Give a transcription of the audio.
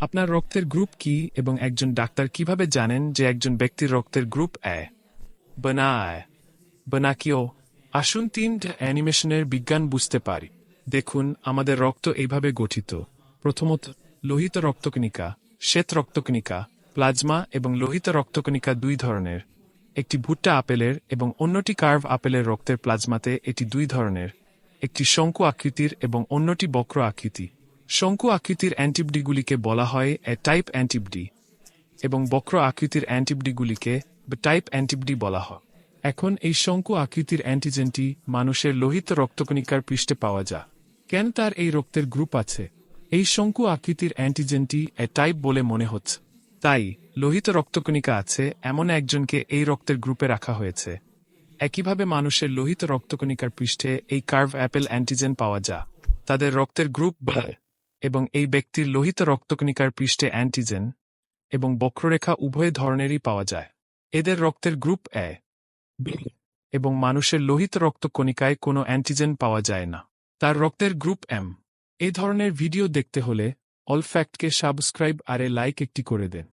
আপনার রক্তের গ্রুপ কি এবং একজন ডাক্তার কীভাবে জানেন যে একজন ব্যক্তির রক্তের গ্রুপ এ? বনায়। বনাকিও। আসুন তিন অ্যানিমেশনের বিজ্ঞান বুঝতে পারি। দেখুন, আমাদের রক্ত এইভাবে গঠিত। প্রথমত, লোহিত রক্তকণিকা, শ্বেত রক্তকণিকা, প্লাজমা এবং লোহিত রক্তকণিকা দুই ধরনের। একটি ভুট্টা আপেলের এবং অন্যটি কার্ভ আপেলের রক্তের প্লাজমাতে এটি দুই ধরনের। একটি শঙ্কু আকৃতির এবং অন্যটি বক্র আকৃতি। শঙ্কু আকৃতির অ্যান্টিবডিগুলিকে বলা হয় এ টাইপ অ্যান্টিবডি এবং বক্র আকৃতির অ্যান্টিবডিগুলিকে টাইপ অ্যান্টিবডি বলা হয়। এখন এই শঙ্কু আকৃতির অ্যান্টিজেনটি মানুষের লোহিত রক্তকণিকার পৃষ্ঠে পাওয়া যায় কেন তার এই রক্তের গ্রুপ আছে? এই শঙ্কু আকৃতির অ্যান্টিজেনটি এ টাইপ বলে মনে হচ্ছে। তাই লোহিত রক্তকণিকা আছে, এমন একজনকে এই রক্তের গ্রুপে রাখা হয়েছে। একইভাবে মানুষের লোহিত রক্তকণিকার পৃষ্ঠে এই কার্ভ অ্যাপেল অ্যান্টিজেন পাওয়া যায় তাদের রক্তের গ্রুপ এবং এই ব্যক্তির লোহিত রক্তকণিকার পৃষ্ঠে অ্যান্টিজেন এবং বক্ররেখা উভয় ধরনেরই পাওয়া যায়। এদের রক্তের গ্রুপ এ এবং মানুষের লোহিত রক্তকণিকায় কোনো অ্যান্টিজেন পাওয়া যায় না। তার রক্তের গ্রুপ এম এ ধরনের ভিডিও দেখতে হলে অল ফ্যাক্টকে সাবস্ক্রাইব আর এ লাইক একটি করে দেন।